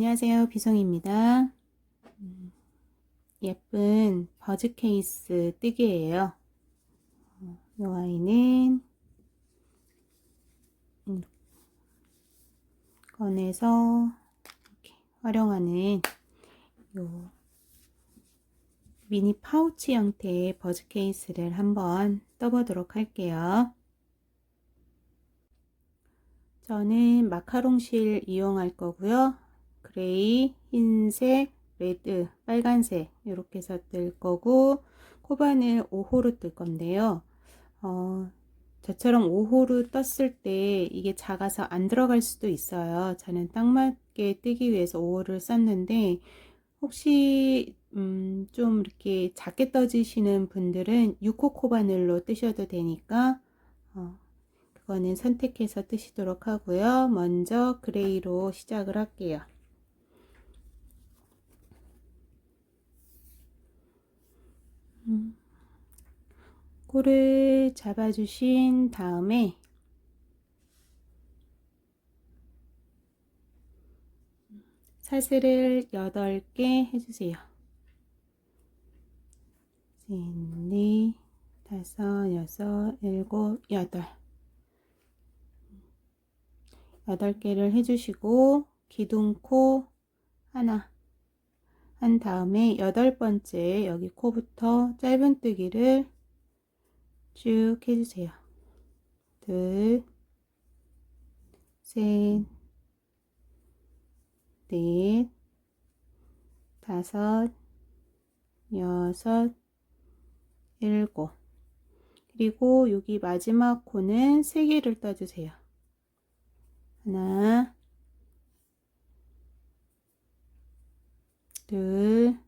안녕하세요. 비송입니다. 음, 예쁜 버즈 케이스 뜨개예요. 어, 이 아이는 음, 꺼내서 이렇게 활용하는 요 미니 파우치 형태의 버즈 케이스를 한번 떠보도록 할게요. 저는 마카롱실 이용할 거고요. 그레이, 흰색, 레드, 빨간색 이렇게 해서 뜰 거고 코바늘 5호로 뜰 건데요. 어, 저처럼 5호로 떴을 때 이게 작아서 안 들어갈 수도 있어요. 저는 딱 맞게 뜨기 위해서 5호를 썼는데 혹시 음, 좀 이렇게 작게 떠지시는 분들은 6호 코바늘로 뜨셔도 되니까 어, 그거는 선택해서 뜨시도록 하고요. 먼저 그레이로 시작을 할게요. 꼴을 잡아주신 다음에 사슬을 8개 해주세요. 셋, 넷, 다섯, 여섯, 일곱, 여덟. 여덟 개를 해주시고 기둥코 하나 한 다음에 여덟 번째 여기 코부터 짧은뜨기를 쭉 해주세요. 둘, 셋, 넷, 다섯, 여섯, 일곱. 그리고 여기 마지막 코는 세 개를 떠주세요. 하나, 둘,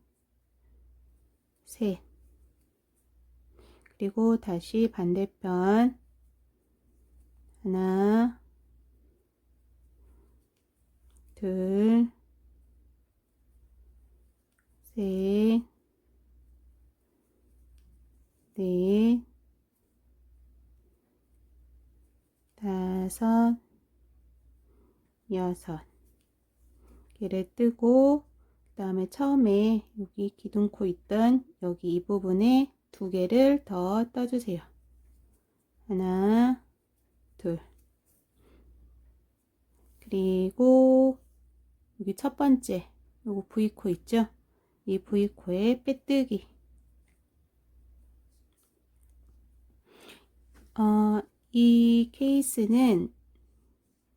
셋. 그리고 다시 반대편. 하나, 둘, 셋, 넷, 다섯, 여섯. 개를 뜨고 그 다음에 처음에 여기 기둥코 있던 여기 이 부분에 두 개를 더 떠주세요. 하나, 둘. 그리고 여기 첫 번째 요거 V코 있죠? 이 V코에 빼뜨기. 어, 이 케이스는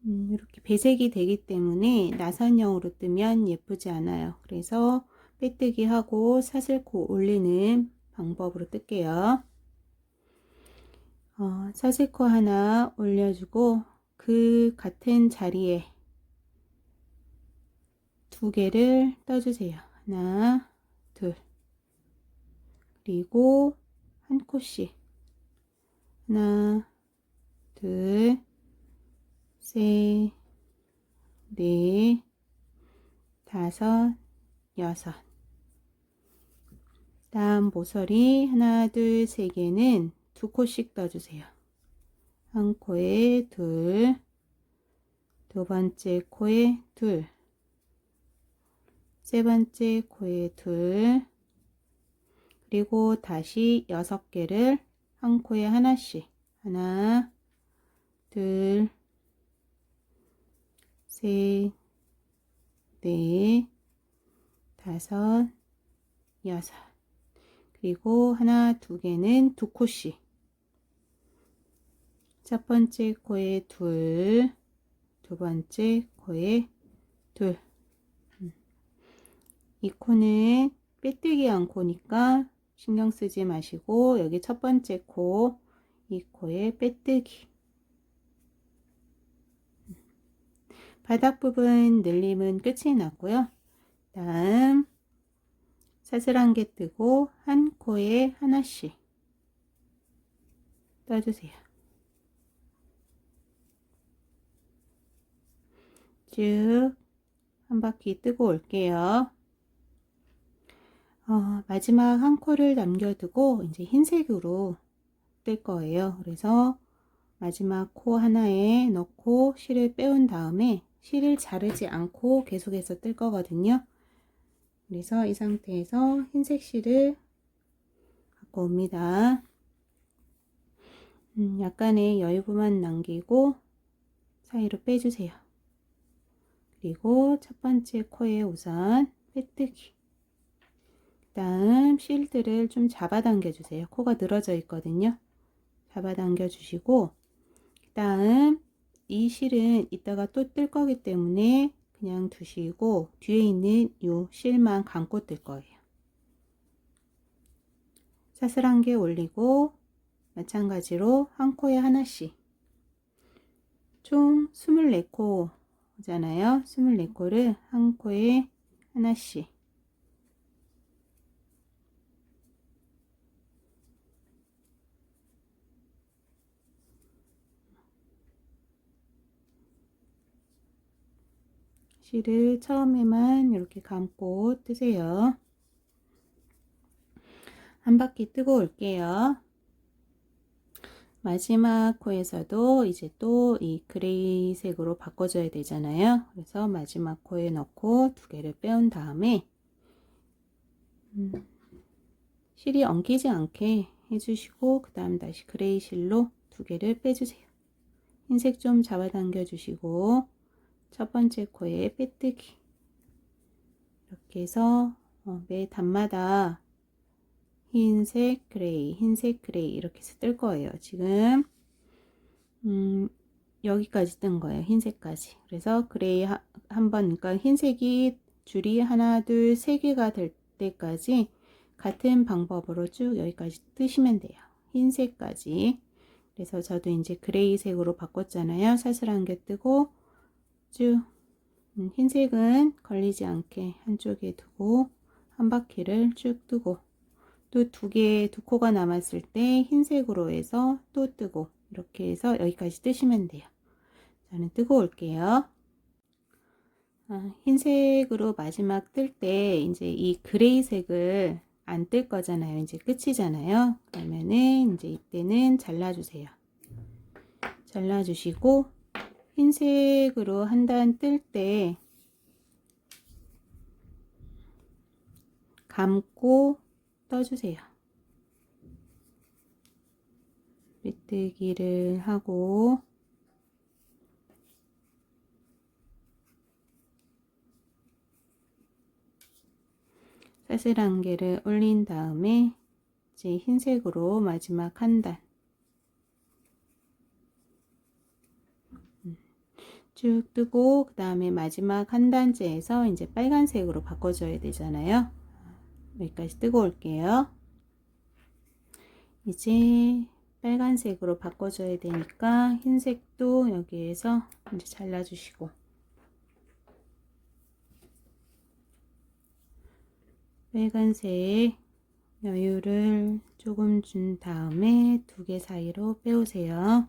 음, 이렇게 배색이 되기 때문에 나선형으로 뜨면 예쁘지 않아요. 그래서 빼뜨기 하고 사슬코 올리는 방법으로 뜰게요. 어, 사슬코 하나 올려주고 그 같은 자리에 두 개를 떠주세요. 하나, 둘. 그리고 한 코씩. 하나, 둘, 셋, 넷, 다섯, 여섯. 다음 모서리 하나, 둘, 세 개는 두 코씩 떠주세요. 한 코에 둘, 두 번째 코에 둘, 세 번째 코에 둘, 그리고 다시 여섯 개를 한 코에 하나씩. 하나, 둘, 셋, 넷, 다섯, 여섯. 그리고 하나, 두 개는 두 코씩. 첫 번째 코에 둘, 두 번째 코에 둘. 음. 이 코는 빼뜨기 한 코니까 신경 쓰지 마시고 여기 첫 번째 코, 이 코에 빼뜨기. 바닥 부분 늘림은 끝이 났고요. 다음 사슬 한 개 뜨고 한 코에 하나씩 떠주세요. 쭉 한 바퀴 뜨고 올게요. 어, 마지막 한 코를 남겨두고 이제 흰색으로 뜰 거예요. 그래서 마지막 코 하나에 넣고 실을 빼온 다음에 실을 자르지 않고 계속해서 뜰 거거든요. 그래서 이 상태에서 흰색 실을 갖고 옵니다. 음, 약간의 여유분만 남기고 사이로 빼주세요. 그리고 첫 번째 코에 우선 빼뜨기. 그 다음 실들을 좀 잡아당겨 주세요. 코가 늘어져 있거든요. 잡아당겨 주시고 그 다음 이 실은 이따가 또 뜰 거기 때문에 그냥 두시고 뒤에 있는 요 실만 감고 뜰 거예요. 사슬 한 개 올리고 마찬가지로 한 코에 하나씩 총 24코잖아요. 24코를 한 코에 하나씩 실을 처음에만 이렇게 감고 뜨세요. 한 바퀴 뜨고 올게요. 마지막 코에서도 이제 또 이 그레이색으로 바꿔줘야 되잖아요. 그래서 마지막 코에 넣고 두 개를 빼온 다음에 음, 실이 엉키지 않게 해주시고 그 다음 다시 그레이 실로 두 개를 빼주세요. 흰색 좀 잡아당겨 주시고 첫 번째 코에 빼뜨기. 이렇게 해서 어, 매 단마다 흰색 그레이 흰색 그레이 이렇게 해서 뜰 거예요 지금. 음, 여기까지 뜬 거예요 흰색까지. 그래서 그레이 한번 그러니까 흰색이 줄이 하나 둘 세 개가 될 때까지 같은 방법으로 쭉 여기까지 뜨시면 돼요 흰색까지. 그래서 저도 이제 그레이색으로 바꿨잖아요. 사슬 한 개 뜨고 쭉 음, 흰색은 걸리지 않게 한쪽에 두고 한 바퀴를 쭉 뜨고 또 두 개, 두 코가 남았을 때 흰색으로 해서 또 뜨고 이렇게 해서 여기까지 뜨시면 돼요. 저는 뜨고 올게요. 아, 흰색으로 마지막 뜰 때 이제 이 그레이색을 안 뜰 거잖아요. 이제 끝이잖아요. 그러면은 이제 이때는 잘라주세요. 잘라주시고 흰색으로 한 단 뜰 때 감고 떠주세요. 밑뜨기를 하고 사슬 한 개를 올린 다음에 이제 흰색으로 마지막 한 단 쭉 뜨고 그 다음에 마지막 한 단째에서 이제 빨간색으로 바꿔줘야 되잖아요. 여기까지 뜨고 올게요. 이제 빨간색으로 바꿔줘야 되니까 흰색도 여기에서 이제 잘라주시고 빨간색 여유를 조금 준 다음에 두 개 사이로 빼오세요.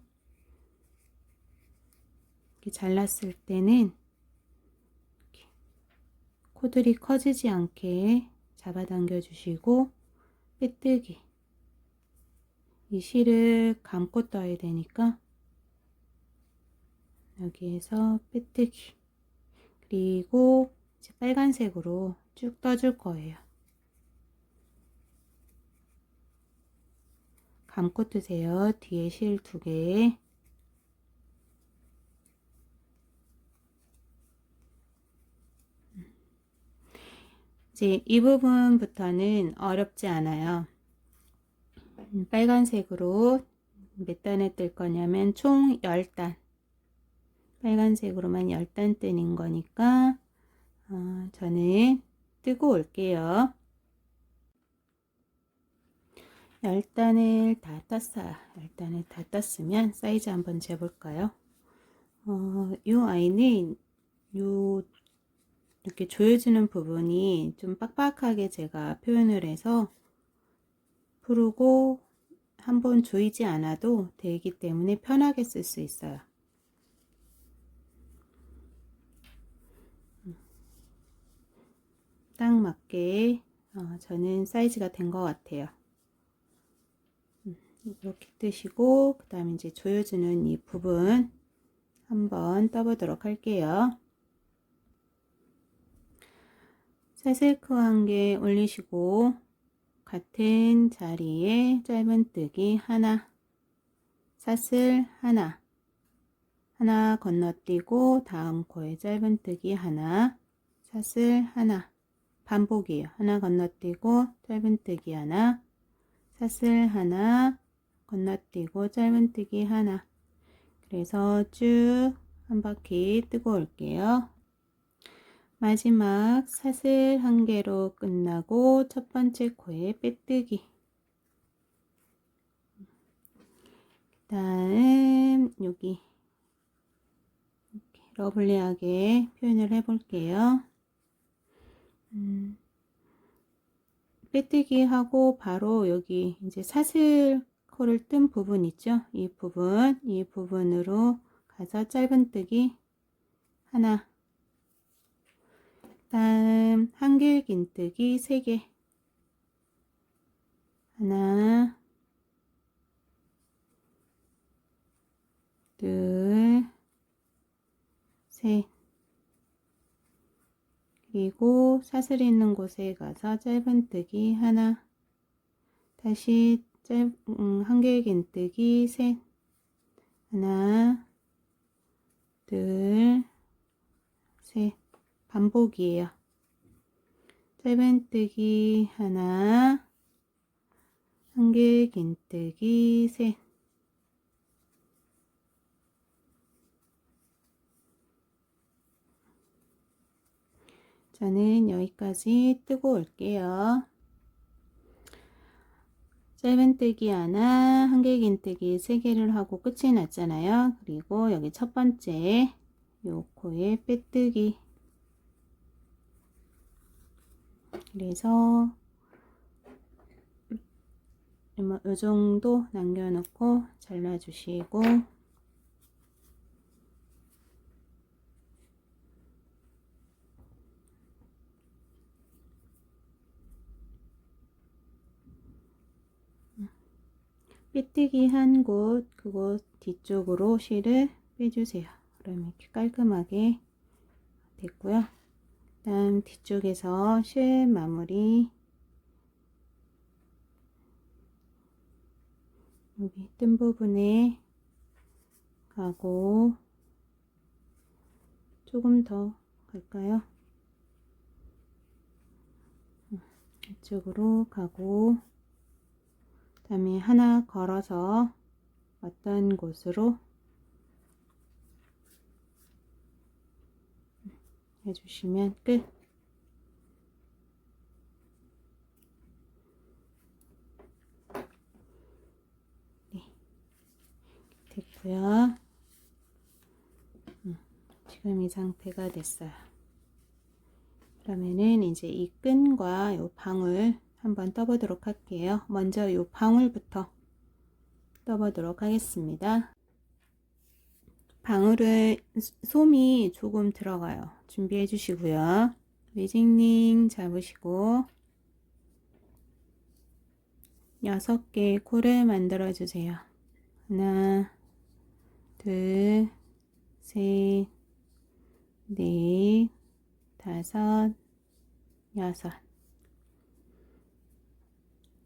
이렇게 잘랐을 때는 이렇게 코들이 커지지 않게 잡아당겨 주시고 빼뜨기 이 실을 감고 떠야 되니까 여기에서 빼뜨기 그리고 이제 빨간색으로 쭉 떠줄 거예요. 감고 뜨세요. 뒤에 실 두 개. 이제 이 부분부터는 어렵지 않아요. 음, 빨간색으로 몇 단에 뜰 거냐면 총 10단. 빨간색으로만 10단 뜨는 거니까 어, 저는 뜨고 올게요. 10단을 다 떴어요. 10단을 다 떴으면 사이즈 한번 재볼까요? 어, 이 아이는 요 이렇게 조여주는 부분이 좀 빡빡하게 제가 표현을 해서 풀고 한번 조이지 않아도 되기 때문에 편하게 쓸 수 있어요. 딱 맞게 어, 저는 사이즈가 된 것 같아요. 음, 이렇게 뜨시고 그 다음에 이제 조여주는 이 부분 한번 떠보도록 할게요. 사슬크 한 개 올리시고 같은 자리에 짧은뜨기 하나 사슬 하나 하나 건너뛰고 다음 코에 짧은뜨기 하나 사슬 하나 반복이에요. 하나 건너뛰고 짧은뜨기 하나 사슬 하나 건너뛰고 짧은뜨기 하나 그래서 쭉 한 바퀴 뜨고 올게요. 마지막 사슬 한 개로 끝나고 첫 번째 코에 빼뜨기 다음 여기 이렇게 러블리하게 표현을 해 볼게요. 음, 빼뜨기 하고 바로 여기 이제 사슬 코를 뜬 부분 있죠? 이 부분, 이 부분으로 가서 짧은뜨기 하나 다음 한길긴뜨기 3개. 하나 둘셋. 그리고 사슬 있는 곳에 가서 짧은뜨기 하나. 다시 짧, 음, 한길긴뜨기 셋 하나 둘, 셋. 반복이에요. 짧은뜨기 하나, 한길 긴뜨기 셋. 저는 여기까지 뜨고 올게요. 짧은뜨기 하나, 한길긴뜨기 세 개를 하고 끝이 났잖아요. 그리고 여기 첫 번째 요 코에 빼뜨기 그래서 이 정도 남겨놓고 잘라주시고 삐뜨기 한 곳 그곳 뒤쪽으로 실을 빼주세요. 그러면 이렇게 깔끔하게 됐고요. 다음 뒤쪽에서 실 마무리 여기 뜬 부분에 가고 조금 더 갈까요? 이쪽으로 가고 다음에 하나 걸어서 왔던 곳으로 해주시면 끝. 네. 됐고요. 음, 지금 이 상태가 됐어요. 그러면은 이제 이 끈과 이 방울 한번 떠보도록 할게요. 먼저 이 방울부터 떠보도록 하겠습니다. 방울을 솜이 조금 들어가요. 준비해 주시고요. 매직링 잡으시고 6개 코를 만들어 주세요. 하나, 둘, 셋, 넷, 다섯, 여섯.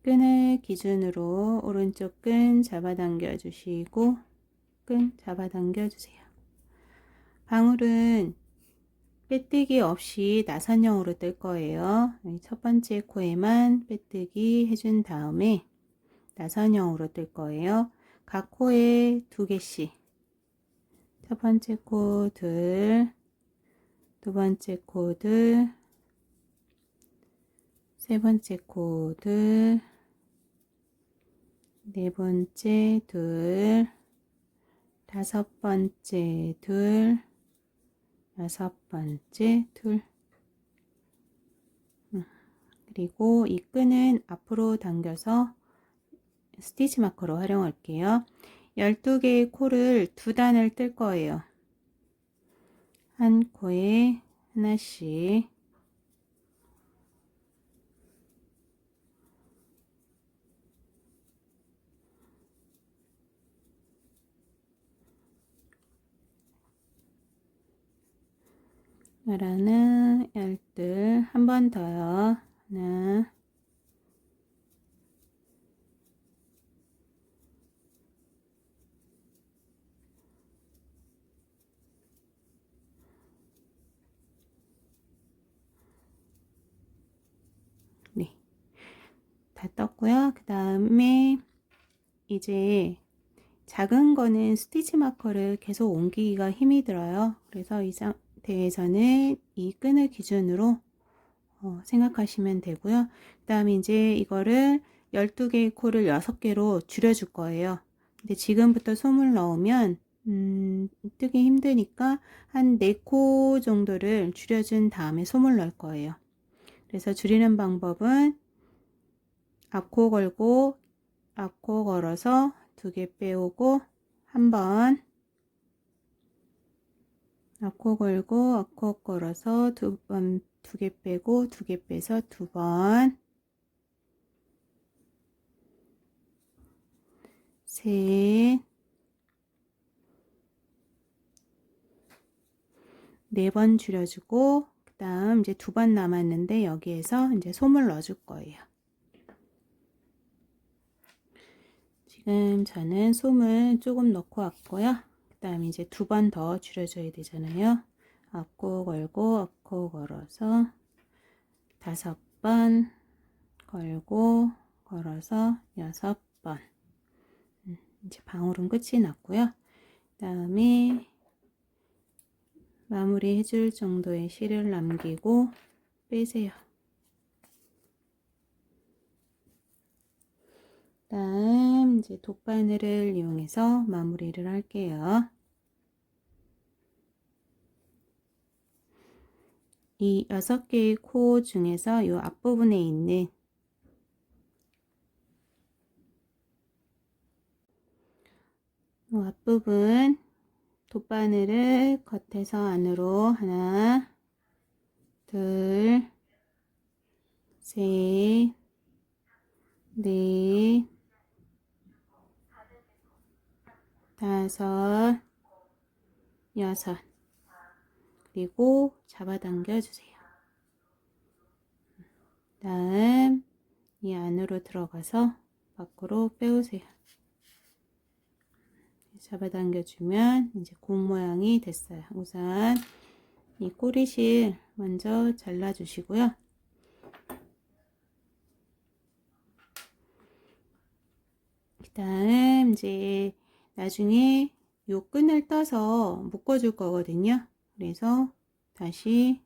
끈을 기준으로 오른쪽 끈 잡아당겨 주시고 끈 잡아당겨 주세요. 방울은 빼뜨기 없이 나선형으로 뜰 거예요. 첫 번째 코에만 빼뜨기 해준 다음에 나선형으로 뜰 거예요. 각 코에 두 개씩. 첫 번째 코 둘, 두 번째 코 둘, 세 번째 코 둘, 네 번째 둘, 다섯 번째 둘, 여섯 번째 둘. 음, 그리고 이 끈은 앞으로 당겨서 스티치 마커로 활용할게요. 12개의 코를 두 단을 뜰 거예요. 한 코에 하나씩 하나, 열둘, 한 번 더요. 하나, 네. 다 떴고요. 그 다음에 이제 작은 거는 스티치 마커를 계속 옮기기가 힘이 들어요. 그래서 이상 태에서는 이 끈을 기준으로 어, 생각하시면 되고요. 그 다음에 이제 이거를 12개의 코를 6개로 줄여줄 거예요. 근데 지금부터 솜을 넣으면 음, 뜨기 힘드니까 한 4코 정도를 줄여준 다음에 솜을 넣을 거예요. 그래서 줄이는 방법은 앞코 걸고 앞코 걸어서 두 개 빼오고 한번 앞코 걸고 앞코 걸어서 두 번 두 개 빼고 두 개 빼서 두 번 셋, 네 번 줄여주고, 그 다음 이제 두 번 남았는데 여기에서 이제 솜을 넣어줄 거예요. 지금 저는 솜을 조금 넣고 왔고요. 그 다음 이제 두 번 더 줄여줘야 되잖아요. 앞코 걸고, 앞코 걸어서 다섯 번 걸고, 걸어서 여섯 번. 음, 이제 방울은 끝이 났고요. 그 다음에 마무리 해줄 정도의 실을 남기고 빼세요. 다음 이제 돗바늘을 이용해서 마무리를 할게요. 이 여섯 개의 코 중에서 이 앞부분에 있는 이 앞부분 돗바늘을 겉에서 안으로 하나, 둘, 셋, 넷, 다섯, 여섯. 그리고 잡아당겨 주세요. 다음 이 안으로 들어가서 밖으로 빼오세요. 잡아당겨 주면 이제 공 모양이 됐어요. 우선 이 꼬리실 먼저 잘라 주시고요. 그 다음 이제 나중에 요 끈을 떠서 묶어줄 거거든요. 그래서 다시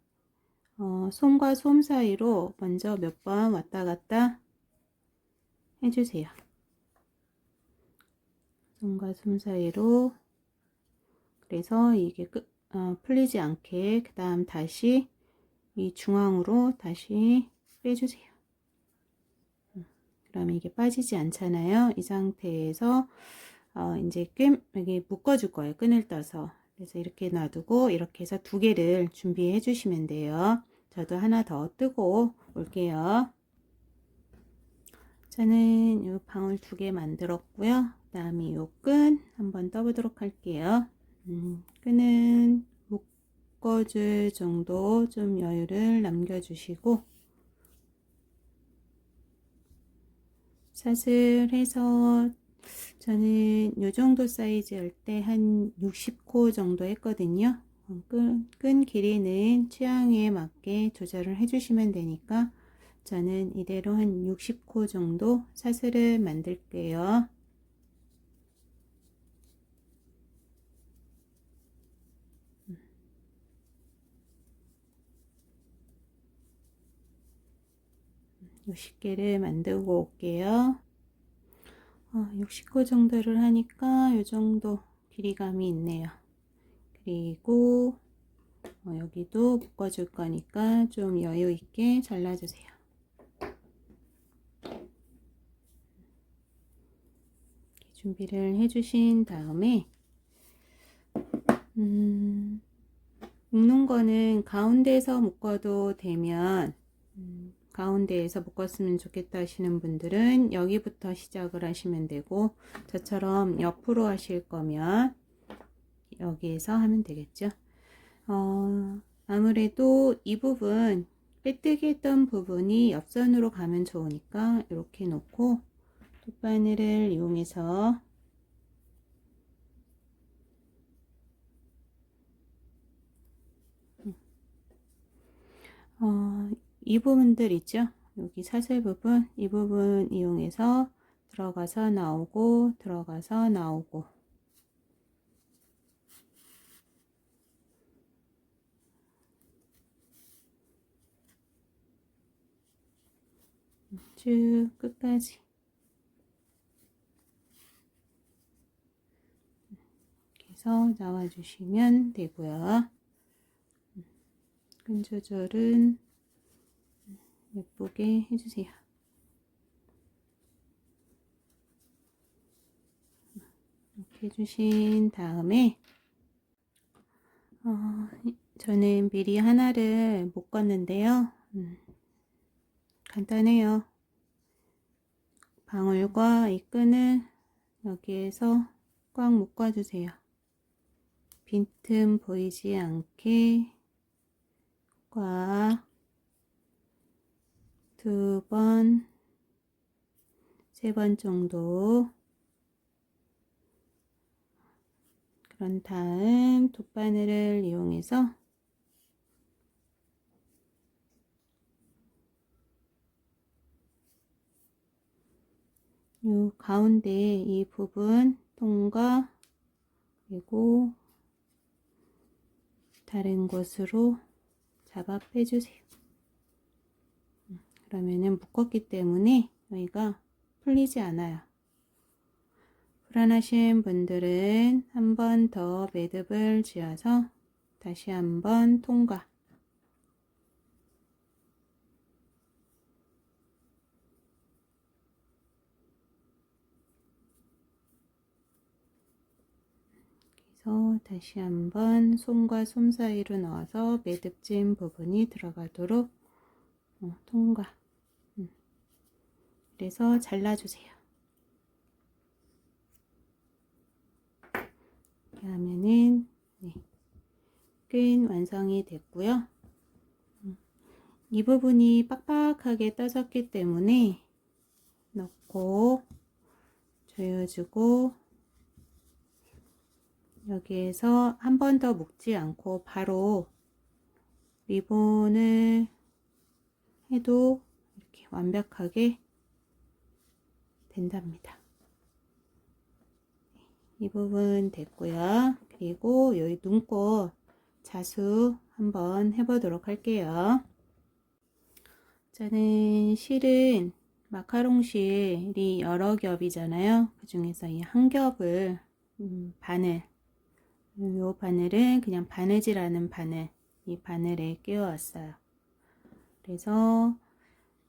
어, 솜과 솜 사이로 먼저 몇 번 왔다 갔다 해주세요. 솜과 솜 사이로 그래서 이게 끝, 어, 풀리지 않게 그 다음 다시 이 중앙으로 다시 빼주세요. 음, 그러면 이게 빠지지 않잖아요. 이 상태에서 어, 이제 끈 여기 묶어줄 거예요. 끈을 떠서 그래서 이렇게 놔두고 이렇게 해서 두 개를 준비해 주시면 돼요. 저도 하나 더 뜨고 올게요. 저는 이 방울 두 개 만들었고요. 그 다음에 이 끈 한번 떠보도록 할게요. 음, 끈은 묶어줄 정도 좀 여유를 남겨주시고 사슬해서 저는 요 정도 사이즈 할때한 60코 정도 했거든요. 끈, 끈 길이는 취향에 맞게 조절을 해주시면 되니까 저는 이대로 한 60코 정도 사슬을 만들게요. 음. 60개를 만들고 올게요. 어, 60코 정도를 하니까 이 정도 길이감이 있네요. 그리고 어, 여기도 묶어줄 거니까 좀 여유 있게 잘라주세요. 준비를 해주신 다음에 음, 묶는 거는 가운데서 묶어도 되면 음, 가운데에서 묶었으면 좋겠다 하시는 분들은 여기부터 시작을 하시면 되고 저처럼 옆으로 하실 거면 여기에서 하면 되겠죠? 어, 아무래도 이 부분 빼뜨기 했던 부분이 옆선으로 가면 좋으니까 이렇게 놓고 돗바늘을 이용해서 어, 이 부분들 있죠? 여기 사슬 부분, 이 부분 이용해서 들어가서 나오고, 들어가서 나오고. 쭉 끝까지. 이렇게 해서 나와주시면 되고요. 끈 조절은 예쁘게 해주세요. 이렇게 해주신 다음에 어, 저는 미리 하나를 묶었는데요. 음, 간단해요. 방울과 이 끈을 여기에서 꽉 묶어주세요. 빈틈 보이지 않게 꽉 두 번, 세 번 정도 그런 다음 돗바늘을 이용해서 요 가운데 이 부분 통과 그리고 다른 곳으로 잡아 빼주세요. 음, 그러면은 묶었기 때문에 여기가 풀리지 않아요. 불안하신 분들은 한 번 더 매듭을 지어서 다시 한 번 통과. 그래서 다시 한번 손과 손 사이로 넣어서 매듭진 부분이 들어가도록 어, 통과. 음. 그래서 잘라주세요. 이렇게 하면은 네. 끈 완성이 됐고요. 음. 이 부분이 빡빡하게 떠졌기 때문에 넣고 조여주고 여기에서 한 번 더 묶지 않고 바로 리본을 해도 이렇게 완벽하게 된답니다. 이 부분 됐고요. 그리고 여기 눈꽃 자수 한번 해보도록 할게요. 저는 실은 마카롱 실이 여러 겹이잖아요. 그 중에서 이 한 겹을 음, 바늘 이 바늘은 그냥 바느질하는 바늘 이 바늘에 끼워왔어요. 그래서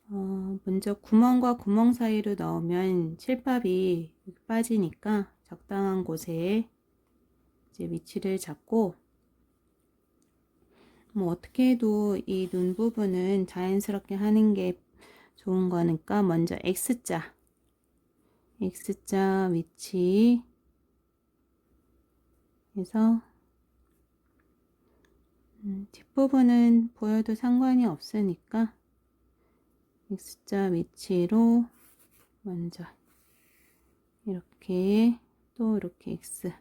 어, 먼저 구멍과 구멍 사이로 넣으면 실밥이 빠지니까 적당한 곳에 이제 위치를 잡고 뭐 어떻게 해도 이 눈 부분은 자연스럽게 하는 게 좋은 거니까 먼저 X자 X자 위치 그래서 음, 뒷부분은 보여도 상관이 없으니까 X자 위치로 먼저 이렇게 또 이렇게 X.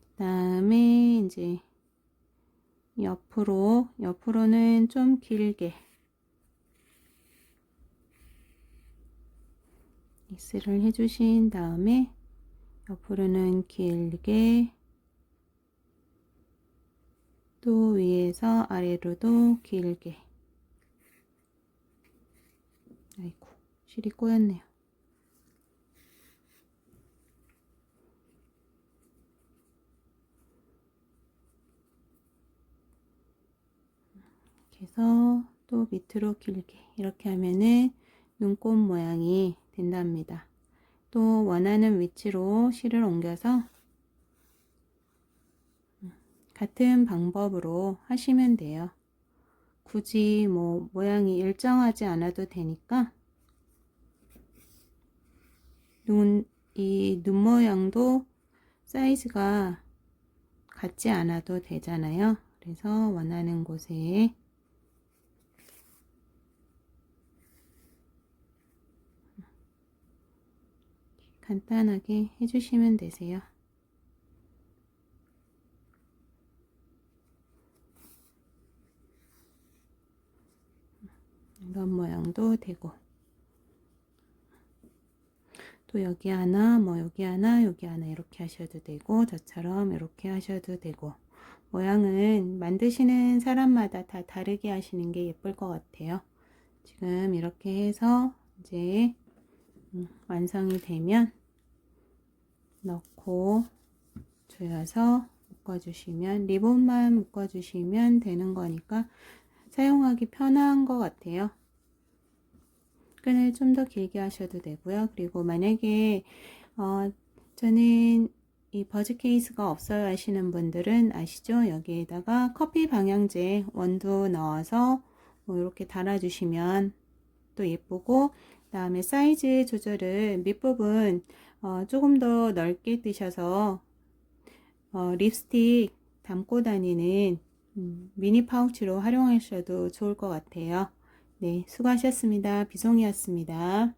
그 다음에 이제 옆으로 옆으로는 좀 길게 X를 해주신 다음에 옆으로는 길게 또 위에서 아래로도 길게. 아이고 실이 꼬였네요. 이렇게 해서 또 밑으로 길게. 이렇게 하면은 눈꽃 모양이 된답니다. 또 원하는 위치로 실을 옮겨서 같은 방법으로 하시면 돼요. 굳이 뭐 모양이 일정하지 않아도 되니까 눈, 이 눈 모양도 사이즈가 받지 않아도 되잖아요. 그래서 원하는 곳에 간단하게 해주시면 되세요. 이런 모양도 되고 또 여기 하나 뭐 여기 하나 여기 하나 이렇게 하셔도 되고 저처럼 이렇게 하셔도 되고 모양은 만드시는 사람마다 다 다르게 하시는 게 예쁠 것 같아요 지금 이렇게 해서 이제 음, 완성이 되면 넣고 조여서 묶어주시면 리본만 묶어주시면 되는 거니까 사용하기 편한 것 같아요. 끈을 좀 더 길게 하셔도 되고요. 그리고 만약에 어, 저는 이 버즈 케이스가 없어요 하시는 분들은 아시죠? 여기에다가 커피 방향제 원두 넣어서 뭐 이렇게 달아주시면 또 예쁘고 그다음에 사이즈 조절을 밑부분 어, 조금 더 넓게 뜨셔서 어, 립스틱 담고 다니는 음, 미니 파우치로 활용하셔도 좋을 것 같아요. 네, 수고하셨습니다. 비송이었습니다.